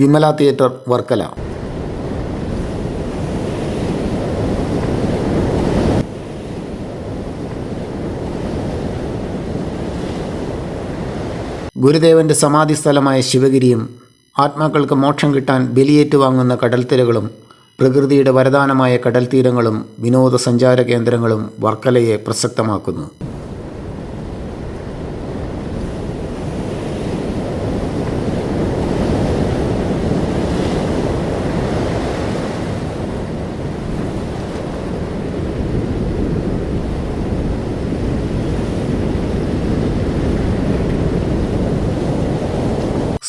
Vimala theatre Varkala. ഗുരുദേവന്റെ സമാധി സ്ഥലമായ ശിവഗിരിയും ആത്മാക്കൾക്ക് മോക്ഷം കിട്ടാൻ ബലിയേറ്റുവാങ്ങുന്ന കടൽത്തിരകളും പ്രകൃതിയുടെ വരദാനമായ കടൽത്തീരങ്ങളും വിനോദസഞ്ചാര കേന്ദ്രങ്ങളും വർക്കലയെ പ്രസക്തമാക്കുന്നു.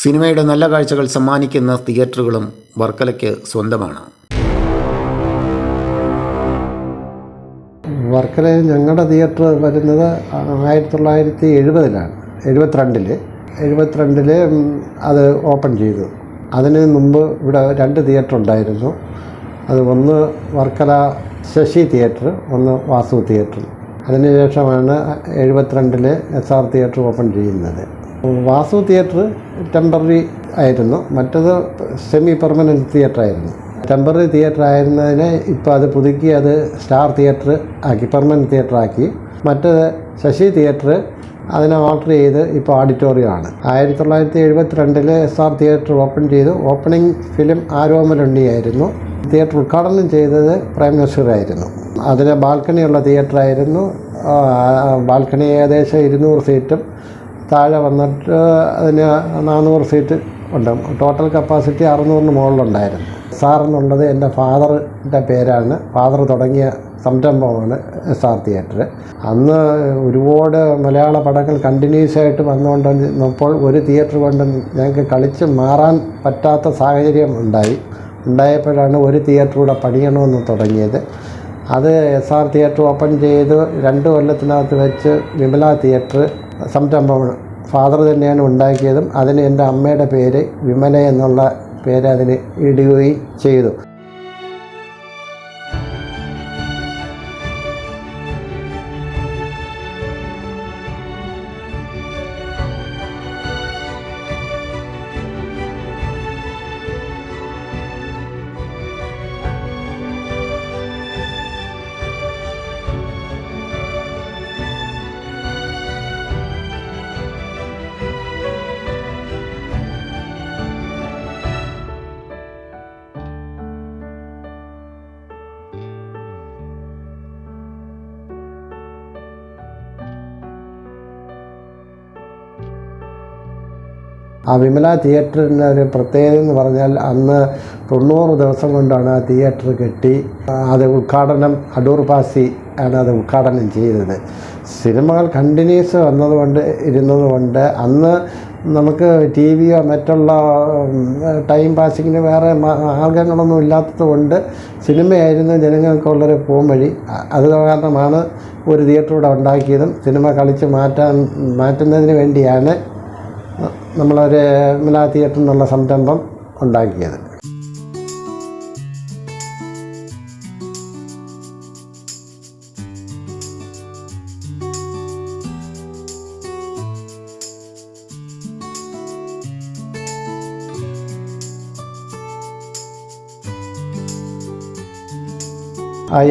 സിനിമയുടെ നല്ല കാഴ്ചകൾ സമ്മാനിക്കുന്ന തിയേറ്ററുകളും വർക്കലയ്ക്ക് സ്വന്തമാണ്. വർക്കലയിൽ ഞങ്ങളുടെ തിയേറ്റർ വരുന്നത് ആയിരത്തി തൊള്ളായിരത്തി എഴുപതിലാണ് എഴുപത്തിരണ്ടിൽ എഴുപത്തിരണ്ടിൽ അത് ഓപ്പൺ ചെയ്തു. അതിന് മുമ്പ് ഇവിടെ രണ്ട് തിയേറ്റർ ഉണ്ടായിരുന്നു. അത് ഒന്ന് വർക്കല ശശി തിയേറ്റർ ഒന്ന് വാസു തിയേറ്റർ. അതിനുശേഷമാണ് എഴുപത്തിരണ്ടിൽ എസ് ആർ തിയേറ്റർ ഓപ്പൺ ചെയ്യുന്നത്. വാസു തിയേറ്റർ ടെമ്പററി ആയിരുന്നു. മറ്റത് സെമി പെർമനന്റ് തിയേറ്റർ ആയിരുന്നു. ടെമ്പററി തിയേറ്റർ ആയിരുന്നതിനെ ഇപ്പോൾ അത് പുതുക്കി അത് സ്റ്റാർ തിയേറ്റർ ആക്കി പെർമനന്റ് തിയേറ്റർ ആക്കി. മറ്റത് ശശി തിയേറ്റർ അതിനെ ഓർഡർ ചെയ്ത് ഇപ്പോൾ ഓഡിറ്റോറിയമാണ് ആയിരത്തി തൊള്ളായിരത്തി എഴുപത്തിരണ്ടിൽ എസ് ആർ തിയേറ്റർ ഓപ്പൺ ചെയ്തു. ഓപ്പണിംഗ് ഫിലിം ആരോമലുണ്ണിയായിരുന്നു തിയേറ്റർ ഉദ്ഘാടനം ചെയ്തത് പ്രൈം മിനിസ്റ്ററായിരുന്നു അതിന് ബാൽക്കണിയുള്ള തിയേറ്ററായിരുന്നു ബാൽക്കണി ഏകദേശം ഇരുന്നൂറ് സീറ്റും താഴെ വന്നിട്ട് അതിന് നാനൂറ് സീറ്റ് ഉണ്ട്. ടോട്ടൽ കപ്പാസിറ്റി അറുന്നൂറിന് മുകളിലുണ്ടായിരുന്നു. സാർ എന്നുള്ളത് എന്റെ ഫാദറിന്റെ പേരാണ്. ഫാദർ തുടങ്ങിയ സംരംഭമാണ് എസ് ആർ തിയേറ്റർ അന്ന് ഒരുപാട് മലയാള പടങ്ങൾ കണ്ടിന്യൂസ് ആയിട്ട് വന്നുകൊണ്ടിരുന്നപ്പോൾ ഒരു തിയേറ്റർ കൊണ്ട് ഞങ്ങൾക്ക് കളിച്ച് മാറാൻ പറ്റാത്ത സാഹചര്യം ഉണ്ടായി. ഉണ്ടായപ്പോഴാണ് ഒരു തിയേറ്റർ കൂടെ പണിയണമെന്ന് തുടങ്ങിയത്. അത് എസ് ആർ തിയേറ്റർ ഓപ്പൺ ചെയ്ത് രണ്ട് കൊല്ലത്തിനകത്ത് വെച്ച് വിമല തിയേറ്റർ സംരംഭം ഫാദർ തന്നെയാണ് ഉണ്ടാക്കിയതും അതിന് എന്റെ അമ്മയുടെ പേര് വിമല എന്നുള്ള പേര് അതിന് ഇടുകയും ചെയ്തു. ആ വിമല തിയേറ്ററിന്റെ ഒരു പ്രത്യേകത എന്ന് പറഞ്ഞാൽ അന്ന് തൊണ്ണൂറ് ദിവസം കൊണ്ടാണ് ആ തിയേറ്റർ കെട്ടി. അത് ഉദ്ഘാടനം അടൂർ പാസി ആണ് അത് ഉദ്ഘാടനം ചെയ്തത്. സിനിമകൾ കണ്ടിന്യൂസ് വന്നതുകൊണ്ട് ഇരുന്നതുകൊണ്ട് അന്ന് നമുക്ക് ടി വിയോ മറ്റുള്ള ടൈം പാസിങ്ങിന് വേറെ മാർഗങ്ങളൊന്നും ഇല്ലാത്തത് കൊണ്ട് സിനിമയായിരുന്നു ജനങ്ങൾക്കുള്ളൊരു പോംവഴി. അത് കാരണമാണ് ഒരു തിയേറ്റർ ഇവിടെ ഉണ്ടാക്കിയതും സിനിമ കളിച്ച് മാറ്റാൻ മാറ്റുന്നതിന് വേണ്ടിയാണ് നമ്മളൊരു മിനാ തിയേറ്റർ എന്നുള്ള സംരംഭം ഉണ്ടാക്കിയത്.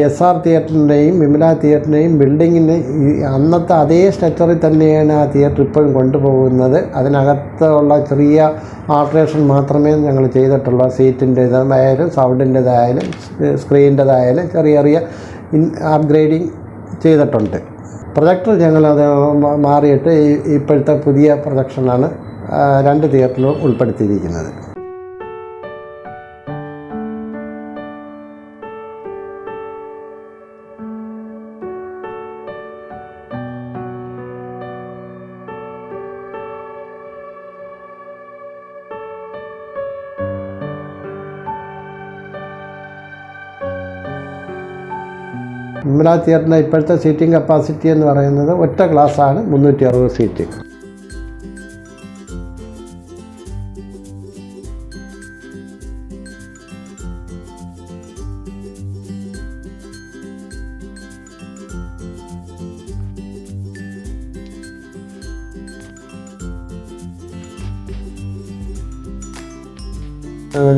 എസ് ആർ തിയേറ്ററിന്റെയും വിമല തിയേറ്ററിന്റെയും ബിൽഡിങ്ങിന് അന്നത്തെ അതേ സ്ട്രക്ചറിൽ തന്നെയാണ് ആ തിയേറ്റർ ഇപ്പോഴും കൊണ്ടുപോകുന്നത്. അതിനകത്തുള്ള ചെറിയ ആൾട്രേഷൻ മാത്രമേ ഞങ്ങൾ ചെയ്തിട്ടുള്ളൂ. സീറ്റിന്റെ ഇതായാലും സൗണ്ടിന്റേതായാലും സ്ക്രീനിന്റെതായാലും ചെറിയ ചെറിയ അപ്ഗ്രേഡിങ് ചെയ്തിട്ടുണ്ട്. പ്രൊജക്ടർ ഞങ്ങളത് മാറിയിട്ട് ഇപ്പോഴത്തെ പുതിയ പ്രൊജക്ഷനാണ് രണ്ട് തിയേറ്ററിലും ഉൾപ്പെടുത്തിയിരിക്കുന്നത്. വിമല തിയേറ്ററിന്റെ ഇപ്പോഴത്തെ സീറ്റിംഗ് കപ്പാസിറ്റി എന്ന് പറയുന്നത് ഒറ്റ ക്ലാസ്സാണ് മുന്നൂറ്റി അറുപത് സീറ്റ്.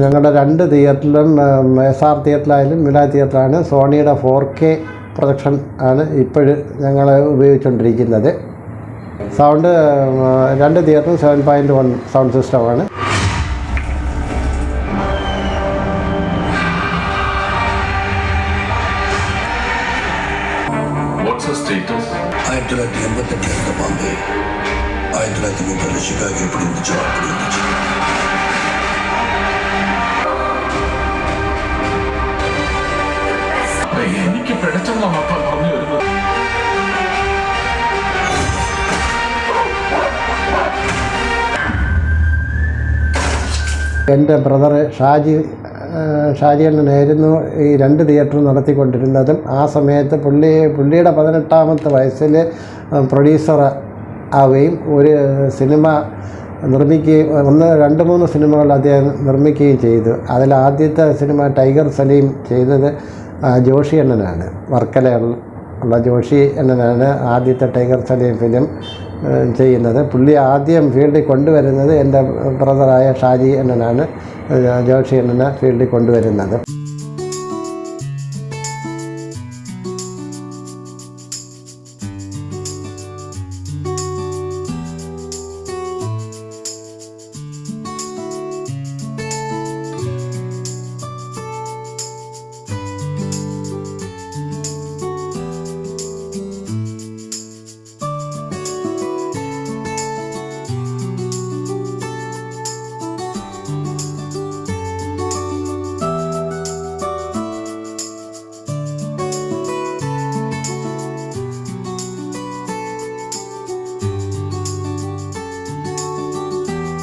ഞങ്ങളുടെ രണ്ട് തിയേറ്ററിലും എസ് ആർ തിയേറ്ററിലായാലും മില തിയേറ്ററാണ്. സോണിയുടെ ഫോർ കെ പ്രൊഡക്ഷൻ ആണ് ഇപ്പോൾ ഞങ്ങൾ ഉപയോഗിച്ചുകൊണ്ടിരിക്കുന്നത് സൗണ്ട് രണ്ട് തിയേറ്ററും സെവൻ പോയിന്റ് വൺ സൗണ്ട് സിസ്റ്റമാണ് ആയിരത്തി തൊള്ളായിരത്തി ബോംബെ എനിക്ക് പിഴച്ചെന്നാ പറഞ്ഞു വരുന്നത് എന്റെ ബ്രദർ ഷാജി ഏഹ്, ഷാജി അണ്ണനായിരുന്നു ഈ രണ്ട് തിയേറ്റർ നടത്തിക്കൊണ്ടിരുന്നതും ആ സമയത്ത് പുള്ളി പുള്ളിയുടെ പതിനെട്ടാമത്തെ വയസ്സിൽ പ്രൊഡ്യൂസർ ആവുകയും ഒരു സിനിമ നിർമ്മിക്കുകയും ഒന്ന് രണ്ട് മൂന്ന് സിനിമകൾ അദ്ദേഹം നിർമ്മിക്കുകയും ചെയ്തു അതിൽ ആദ്യത്തെ സിനിമ ടൈഗർ സലീം ചെയ്തത് ജോഷി അണ്ണനാണ്. വർക്കല ഉള്ള ജോഷി അണ്ണനാണ് ആദ്യത്തെ ടൈഗർ സലീം ഫിലിം ചെയ്യുന്നത്. പുള്ളി ആദ്യം ഫീൽഡിൽ കൊണ്ടുവരുന്നത് എന്റെ ബ്രദറായ ഷാജി അണ്ണനാണ്. ജോഷി അണ്ണനെ ഫീൽഡിൽ കൊണ്ടുവരുന്നത്.